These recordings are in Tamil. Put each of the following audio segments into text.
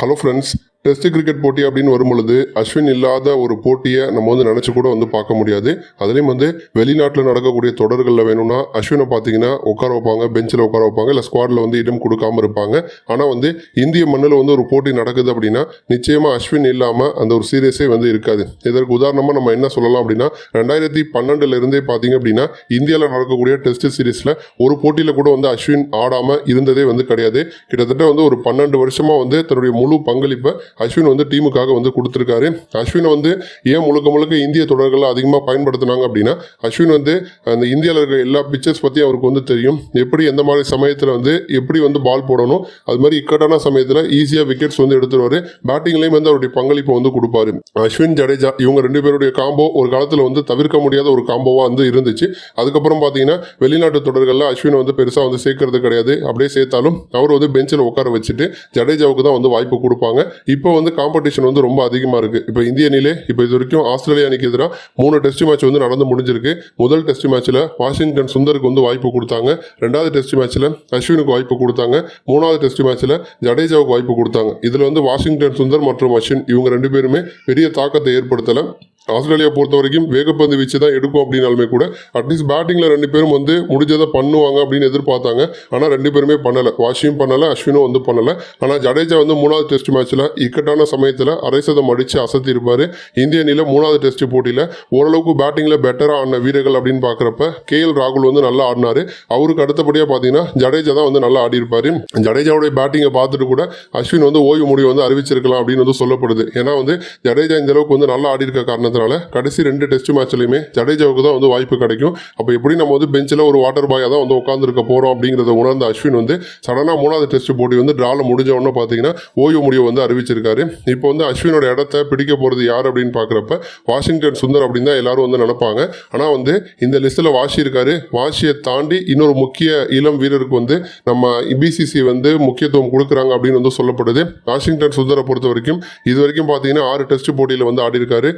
ஹலோ ஃப்ரெண்ட்ஸ் டெஸ்ட் கிரிக்கெட் போட்டி அப்படின்னு வரும்பொழுது அஸ்வின் இல்லாத ஒரு போட்டியை நம்ம வந்து நினச்சி கூட வந்து பார்க்க முடியாது. அதுலேயும் வந்து வெளிநாட்டில் நடக்கக்கூடிய தொடர்களில் வேணும்னா அஸ்வினை பார்த்தீங்கன்னா உட்கார வைப்பாங்க பெஞ்சில் உட்கார வைப்பாங்க இல்லை ஸ்குவாடில் வந்து இடம் கொடுக்காம இருப்பாங்க. ஆனால் வந்து இந்திய மண்ணில் வந்து ஒரு போட்டி நடக்குது அப்படின்னா நிச்சயமாக அஸ்வின் இல்லாமல் அந்த ஒரு சீரியஸே வந்து இருக்காது. இதற்கு உதாரணமாக நம்ம என்ன சொல்லலாம் அப்படின்னா ரெண்டாயிரத்தி பன்னெண்டுலேருந்தே பார்த்தீங்க அப்படின்னா இந்தியாவில் நடக்கக்கூடிய டெஸ்ட் சீரீஸில் ஒரு போட்டியில் கூட வந்து அஸ்வின் ஆடாமல் இருந்ததே வந்து கிடையாது. கிட்டத்தட்ட வந்து ஒரு பன்னெண்டு வருஷமாக வந்து தன்னுடைய முழு பங்களிப்பை அஸ்வின் வந்து டீமுக்காக வந்து கொடுத்துருக்காரு. அஸ்வினை வந்து ஏன் முழுக்க முழுக்க இந்திய தொடர்கள் அதிகமாக பயன்படுத்தினாங்க அப்படின்னா அஸ்வின் வந்து அந்த இந்தியாவில் இருக்கிற எல்லா பிக்சர்ஸ் பற்றி அவருக்கு வந்து தெரியும். எப்படி எந்த மாதிரி சமயத்தில் வந்து எப்படி வந்து பால் போடணும் அது மாதிரி இக்கட்டான சமயத்தில் ஈஸியாக விக்கெட்ஸ் வந்து எடுத்துருவாரு பேட்டிங்லேயும் வந்து அவருடைய பங்களிப்பை வந்து கொடுப்பாரு. அஸ்வின் ஜடேஜா இவங்க ரெண்டு பேருடைய காம்போ ஒரு காலத்தில் வந்து தவிர்க்க முடியாத ஒரு காம்போவாக வந்து இருந்துச்சு. அதுக்கப்புறம் பார்த்தீங்கன்னா வெளிநாட்டு தொடர்களில் அஸ்வின் வந்து பெருசாக வந்து சேர்க்கறது கிடையாது. அப்படியே சேர்த்தாலும் அவர் வந்து பெஞ்சில் உட்கார வச்சுட்டு ஜடேஜாவுக்கு தான் வந்து வாய்ப்பு கொடுப்பாங்க. இப்போ இப்போ வந்து காம்படிஷன் வந்து ரொம்ப அதிகமாக இருக்குது இப்போ இந்திய அணியிலே இப்போ இது வரைக்கும் ஆஸ்திரேலியா அணிக்கு எதிராக மூணு டெஸ்ட் மேட்ச் வந்து நடந்து முடிஞ்சிருக்கு. முதல் டெஸ்ட் மேட்ச்சில் வாஷிங்டன் சுந்தருக்கு வந்து வாய்ப்பு கொடுத்தாங்க. ரெண்டாவது டெஸ்ட் மேட்ச்சில் அஸ்வினுக்கு வாய்ப்பு கொடுத்தாங்க. மூணாவது டெஸ்ட் மேட்ச்சில் ஜடேஜாவுக்கு வாய்ப்பு கொடுத்தாங்க. இதில் வந்து வாஷிங்டன் சுந்தர் மற்றும் அஸ்வின் இவங்க ரெண்டு பேருமே பெரிய தாக்கத்தை ஏற்படுத்தலை. ஆஸ்திரேலியா பொறுத்த வரைக்கும் வேகப்பந்து வீச்சு தான் எடுக்கும் அப்படின்னாலுமே கூட அட்லீஸ்ட் பேட்டிங்கில் ரெண்டு பேரும் வந்து முடிஞ்சதை பண்ணுவாங்க அப்படின்னு எதிர்பார்த்தாங்க. ஆனால் ரெண்டு பேருமே பண்ணலை. வாஷியும் பண்ணலை அஸ்வினும் வந்து பண்ணலை. ஆனால் ஜடேஜா வந்து மூணாவது டெஸ்ட் மேட்ச்சில் இக்கட்டான சமயத்தில் அரை சதம் அடித்து அசத்தி இருப்பார் இந்திய அணியில் மூணாவது டெஸ்ட் போட்டியில் ஓரளவுக்கு பேட்டிங்கில் பெட்டராக ஆடின வீரர்கள் அப்படின்னு பார்க்குறப்ப கேஎல் ராகுல் வந்து நல்லா ஆடினார். அவருக்கு அடுத்தபடியாக பார்த்தீங்கன்னா ஜடேஜா தான் வந்து நல்லா ஆடி இருப்பார் ஜடேஜாவுடைய பேட்டிங்கை பார்த்துட்டு கூட அஸ்வின் வந்து ஓய்வு முடிவு வந்து அறிவிச்சிருக்கலாம் அப்படின்னு வந்து சொல்லப்படுது. ஏன்னா வந்து ஜடேஜா இந்த அளவுக்கு வந்து நல்லா ஆடி இருக்க காரணத்தினால கடைசி ரெண்டு டெஸ்ட் மேட்ச்லையுமே ஜடேஜாவுக்கு தான் வந்து வாய்ப்பு கிடைக்கும். அப்போ எப்படி நம்ம வந்து பெஞ்சில் ஒரு வாட்டர் பாயாக தான் வந்து உட்காந்துருக்க போகிறோம் அப்படிங்கிறத உணர்ந்த அஸ்வின் வந்து சடனாக மூணாவது டெஸ்ட் போட்டி வந்து ட்ராவில் முடிஞ்ச உடனே பார்த்தீங்கன்னா ஓய்வு முடிவு வந்து அறிவிச்சிருக்காரு. இப்போ வந்து அஸ்வினோட இடத்த பிடிக்க போகிறது யார் அப்படின்னு பார்க்குறப்ப வாஷிங்டன் சுந்தர் அப்படின்னு தான் எல்லாரும் வந்து நினைப்பாங்க. ஆனால் வந்து இந்த லிஸ்ட்டில் வாஷி இருக்காரு. வாஷியை தாண்டி இன்னொரு முக்கிய இளம் வீரருக்கு வந்து நம்ம பிசிசி வந்து முக்கியத்துவம் கொடுக்குறாங்க அப்படின்னு வந்து சொல்லப்படுது. வாஷிங்டன் சுந்தரை பொறுத்த வரைக்கும் இது வரைக்கும் பார்த்தீங்கன்னா ஆறு டெஸ்ட் போட்டியில் வந்து ஆடி இருக்காரு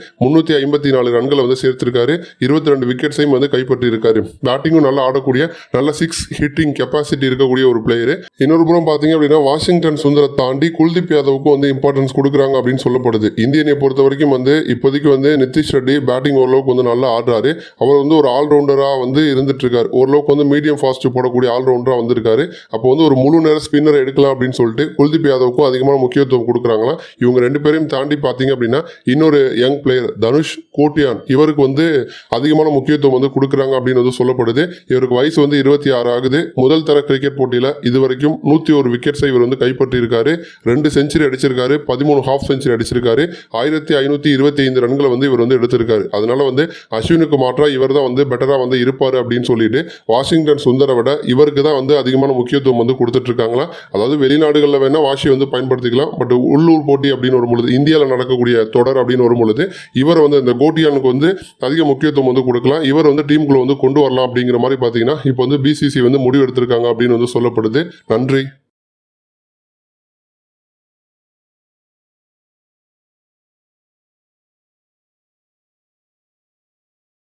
முந்நூற்றி ஐம்பத்தி நாலு ரன்களை வந்து சேர்த்திருக்காரு. இருபத்தி ரெண்டு விக்கெட்ஸையும் வந்து கைப்பற்றியிருக்காரு. பேட்டிங்கும் நல்லா ஆடக்கூடிய நல்ல சிக்ஸ் ஹிட்டிங் கெப்பாசிட்டி இருக்கக்கூடிய ஒரு பிளேயர் இன்னொரு புறம் பார்த்தீங்க அப்படின்னா வாஷிங்டன் சுந்தரை தாண்டி குல்தீப் யாதவுக்கும் வந்து இம்பார்ட்டன்ஸ் கொடுக்குறாங்க அப்படின்னு சொல்லப்படுது. இந்தியனை பொறுத்த வரைக்கும் வந்து இப்போதைக்கு வந்து நிதிஷ் ரெட்டி பேட்டிங் ஓரளவுக்கு வந்து நல்லா ஆடுறாரு. அவர் வந்து ஒரு ஆல்ரவுண்டராக வந்து இருந்துட்டு இருக்காரு ஓரளவுக்கு வந்து மீடியம் ஃபாஸ்ட் போடக்கூடிய ஆல்ரவுண்டராக வந்திருக்காரு. அப்போ வந்து ஒரு முழு நேர ஸ்பின்னர் எடுக்கலாம் அப்படின்னு சொல்லிட்டு குல்தீப் யாதவுக்கும் அதிகமான முக்கியத்துவம் கொடுக்குறாங்களா இவங்க ரெண்டு பேரையும் தாண்டி பார்த்தீங்க அப்படின்னா இன்னொரு யங் பிளேயர் தனுஷ் கோட்டியான் இவருக்கு வந்து அதிகமான முக்கியத்துவம் வந்து கொடுக்குறாங்க அப்படின்னு வந்து சொல்லப்படுது. இவருக்கு வயசு வந்து இருபத்தி ஆறு ஆகுது. முதல் தர கிரிக்கெட் போட்டியில் இது வரைக்கும் நூற்றி ஒரு விக்கெட்ஸை இவர் வந்து கைப்பற்றியிருக்காரு. ரெண்டு செஞ்சுரி அடிச்சிருக்காரு. பதிமூணு ஹாஃப் செஞ்சுரி அடிச்சிருக்காரு. ஆயிரத்தி ஐநூற்றி இருபத்தி ஐந்து ரன்களை வந்து இவர் வந்து எடுத்திருக்காரு. அதனால வந்து அஸ்வினுக்கு மாற்றா இவர் தான் வந்து பெட்டராக வந்து இருப்பார் அப்படின்னு சொல்லிட்டு வாஷிங்டன் சுந்தரை விட இவருக்கு தான் வந்து அதிகமான முக்கியத்துவம் வந்து கொடுத்துட்ருக்காங்களா? அதாவது வெளிநாடுகளில் வேணால் வாஷி வந்து பயன்படுத்திக்கலாம். பட் உள்ளூர் போட்டி அப்படின்னு வரும் பொழுது இந்தியாவில் நடக்கக்கூடிய தொடர் அப்படின்னு வரும் பொழுது இவர் இவர் வந்து இந்த கோட்டியானுக்கு வந்து அதிக முக்கியத்துவம் வந்து கொடுக்கலாம். இவர் வந்து டீமுக்குள்ள வந்து கொண்டு வரலாம் அப்படிங்கிற மாதிரி பார்த்தீங்கன்னா இப்போ வந்து பிசிசி வந்து முடிவு எடுத்திருக்காங்க அப்படின்னு வந்து சொல்லப்படுது. நன்றி.